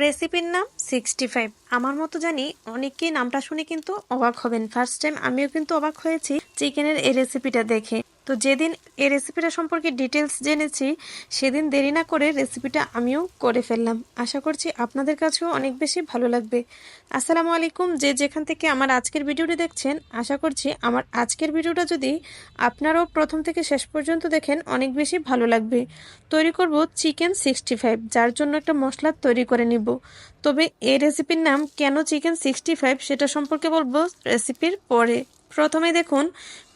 রেসিপির নাম sixty five আমার মতো জানি অনেকেই নামটা শুনে কিন্তু অবাক হবেন। ফার্স্ট টাইম আমিও কিন্তু অবাক হয়েছি চিকেনের এই রেসিপিটা দেখে। তো যেদিন এই রেসিপিটা সম্পর্কে ডিটেলস জেনেছি, সেদিন দেরি না করে রেসিপিটা আমিও করে ফেললাম। আশা করছি আপনাদের কাছেও অনেক বেশি ভালো লাগবে। আসসালামু আলাইকুম। যে যেখান থেকে আমার আজকের ভিডিওটি দেখছেন, আশা করছি আমার আজকের ভিডিওটা যদি আপনারাও প্রথম থেকে শেষ পর্যন্ত দেখেন, অনেক বেশি ভালো লাগবে। তৈরি করব চিকেন সিক্সটি ফাইভ যার জন্য একটা মশলা তৈরি করে নিব। তবে এই রেসিপির নাম কেন চিকেন সিক্সটি ফাইভ সেটা সম্পর্কে বলব রেসিপির পরে। প্রথমে দেখুন,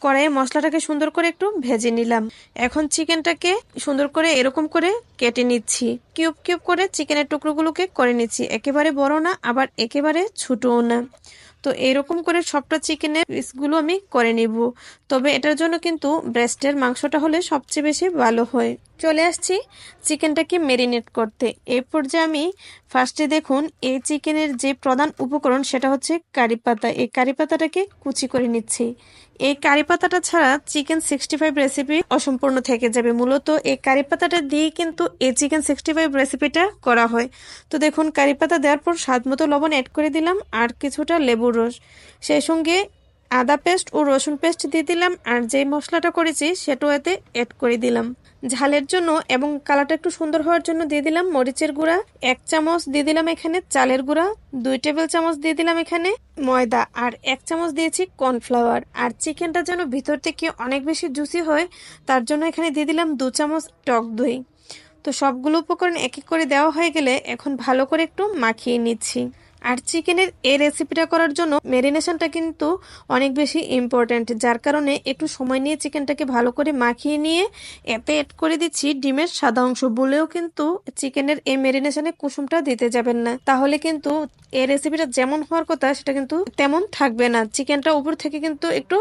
কড়াইয়ে মশলাটাকে সুন্দর করে একটু ভেজে নিলাম। এখন চিকেনটাকে সুন্দর করে এরকম করে কেটে নিচ্ছি। কিউব কিউব করে চিকেনের টুকরোগুলোকে করে নিচ্ছি। একেবারে বড় না, আবার একেবারে ছোটও না। তো এরকম করে সবটা চিকেনের পিসগুলো আমি করে নিব। তবে এটার জন্য কিন্তু ব্রেস্টের মাংসটা হলে সবচেয়ে বেশি ভালো হয়। চলে আসছি চিকেনটাকে মেরিনেট করতে। এই পর্যায়ে আমি ফার্স্টে দেখুন, এই চিকেনের যে প্রধান উপকরণ সেটা হচ্ছে কারি পাতা। এই কারি পাতাটাকে কুচি করে নিচ্ছি। এই কারি পাতাটা ছাড়া চিকেন সিক্সটি ফাইভ রেসিপি অসম্পূর্ণ থেকে যাবে। মূলত এই কারি পাতাটা দিয়েই কিন্তু এই চিকেন সিক্সটি ফাইভ রেসিপিটা করা হয়। তো দেখুন, কারি পাতা দেওয়ার পর স্বাদ মতো লবণ অ্যাড করে দিলাম আর কিছুটা লেবুর রস। সেই সঙ্গে আদা পেস্ট ও রসুন পেস্ট দিয়ে দিলাম আর যে মশলাটা করেছি সেটাও এতে অ্যাড করে দিলাম। ঝালের জন্য এবং কালারটা একটু সুন্দর হওয়ার জন্য দিয়ে দিলাম মরিচের গুঁড়া, এক চামচ দিয়ে দিলাম এখানে চালের গুঁড়া, দুই টেবিল চামচ দিয়ে দিলাম এখানে ময়দা আর এক চামচ দিয়েছি কর্নফ্লাওয়ার আর চিকেনটা যেন ভিতর থেকে অনেক বেশি জুসি হয়, তার জন্য এখানে দিয়ে দিলাম দু চামচ টক দই। তো সবগুলো উপকরণ এক এক করে দেওয়া হয়ে গেলে এখন ভালো করে একটু মাখিয়ে নিচ্ছি। আর চিকেনের এই রেসিপিটা করার জন্য ম্যারিনেশনটা কিন্তু অনেক বেশি ইম্পর্ট্যান্ট যার কারণে একটু সময় নিয়ে চিকেনটাকে ভালো করে মাখিয়ে নিয়ে এতে অ্যাড করে দিচ্ছি ডিমের সাদা অংশ। বলেও কিন্তু চিকেনের এই ম্যারিনেশনে কুসুমটা দিতে যাবেন না। তাহলে কিন্তু এই রেসিপিটা যেমন হওয়ার কথা, সেটা কিন্তু তেমন থাকবে না। চিকেনটা উপর থেকে কিন্তু একটু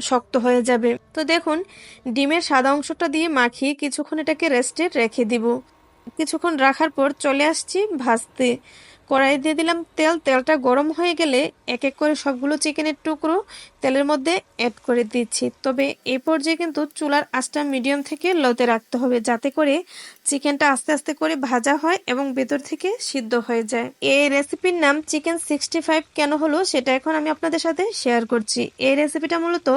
শক্ত হয়ে যাবে। তো দেখুন, ডিমের সাদা অংশটা দিয়ে মাখিয়ে কিছুক্ষণ এটাকে রেস্টে রেখে দিব। কিছুক্ষণ রাখার পর চলে আসছি ভাজতে। কড়াই দিয়ে দিলাম তেল। তেলটা গরম হয়ে গেলে এক এক করে সবগুলো চিকেনের টুকরো তেলের মধ্যে অ্যাড করে দিচ্ছি। তবে এই পর্যায়ে কিন্তু চুলার আঁচটা মিডিয়াম থেকে লোতে রাখতে হবে যাতে করে চিকেনটা আস্তে আস্তে করে ভাজা হয় এবং ভেতর থেকে সিদ্ধ হয়ে যায়। এই রেসিপির নাম চিকেন সিক্সটি ফাইভ কেন হলো সেটা এখন আমি আপনাদের সাথে শেয়ার করছি। এই রেসিপিটা মূলত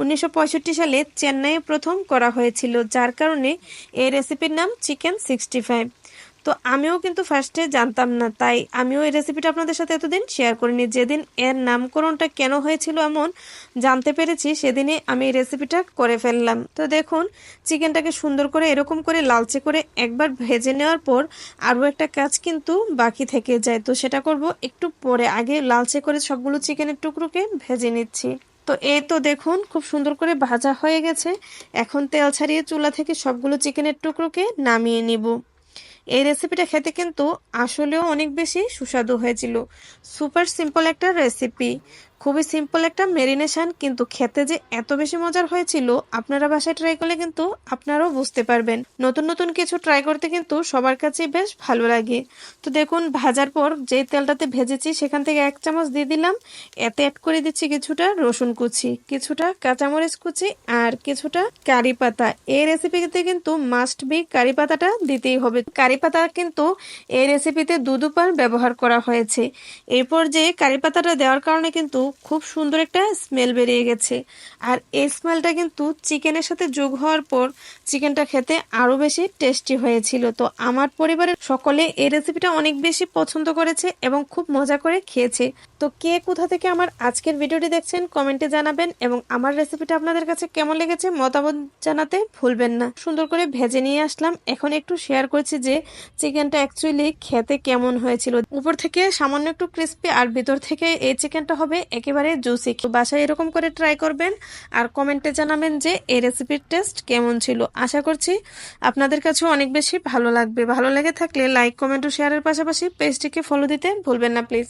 উনিশশো পঁয়ষট্টি সালে চেন্নাইয়ে প্রথম করা হয়েছিল, যার কারণে এই রেসিপির নাম চিকেন সিক্সটি ফাইভ তো আমিও কিন্তু ফার্স্টে জানতাম না, তাই আমিও এই রেসিপিটা আপনাদের সাথে এতদিন শেয়ার করিনি। যেদিন এর নামকরণটা কেন হয়েছিল এমন জানতে পেরেছি সেদিনে আমি এই রেসিপিটা করে ফেললাম। তো দেখুন চিকেনটাকে সুন্দর করে এরকম করে লালচে করে একবার ভেজে নেওয়ার পর আরও একটা কাজ কিন্তু বাকি থেকে যায়। তো সেটা করব একটু পরে। আগে লালচে করে সবগুলো চিকেনের টুকরোকে ভেজে নিচ্ছি। তো এই তো দেখুন, খুব সুন্দর করে ভাজা হয়ে গেছে। এখন তেল ছাড়িয়ে চুলা থেকে সবগুলো চিকেনের টুকরোকে নামিয়ে নিব। এই রেসিপিটা খেতে কিন্তু আসলেও অনেক বেশি সুস্বাদু হয়েছিল। সুপার সিম্পল একটা রেসিপি খুবই সিম্পল একটা মেরিনেশন কিন্তু খেতে যে এত বেশি মজার হয়েছিল, আপনারা বাসায় ট্রাই করলে কিন্তু আপনারাও বুঝতে পারবেন। নতুন নতুন কিছু ট্রাই করতে কিন্তু সবার কাছেই বেশ ভালো লাগে। তো দেখুন, ভাজার পর যে তেলটাতে ভেজেছি, সেখান থেকে এক চামচ দিয়ে দিলাম। এতে অ্যাড করে দিচ্ছি কিছুটা রসুন কুচি, কিছুটা কাঁচামরিচ কুচি, আর কিছুটা কারি পাতা। এই রেসিপিতে কিন্তু মাস্ট বি কারি পাতাটা দিতেই হবে। কারি পাতা কিন্তু এই রেসিপিতে দু দুবার ব্যবহার করা হয়েছে। এরপর যে কারি পাতাটা দেওয়ার কারণে কিন্তু খুব সুন্দর একটা স্মেল বেরিয়ে গেছে। আর এই স্মেলটা কিন্তু চিকেনের সাথে যোগ হওয়ার পর চিকেনটা খেতে আরও বেশি টেস্টি হয়েছিল। তো আমার পরিবারের সকলে এই রেসিপিটা অনেক বেশি পছন্দ করেছে এবং খুব মজা করে খেয়েছে। তো কে কোথা থেকে আমার আজকের ভিডিওটি দেখছেন কমেন্টে জানাবেন এবং আমার রেসিপিটা আপনাদের কাছে কেমন লেগেছে মতামত জানাতে ভুলবেন না। সুন্দর করে ভেজে নিয়ে আসলাম। এখন একটু শেয়ার করছি যে চিকেনটা অ্যাকচুয়ালি খেতে কেমন হয়েছিল। উপর থেকে সামান্য একটু ক্রিস্পি আর ভিতর থেকে এই চিকেনটা হবে একেবারে জুসি। বাসায় এরকম করে ট্রাই করবেন আর কমেন্টে জানাবেন যে এই রেসিপির টেস্ট কেমন ছিল। আশা করছি আপনাদের কাছে অনেক বেশি ভালো লাগবে। ভালো লেগে থাকলে লাইক কমেন্ট ও শেয়ারের পাশাপাশি পেজটিকে ফলো দিতে ভুলবেন না প্লিজ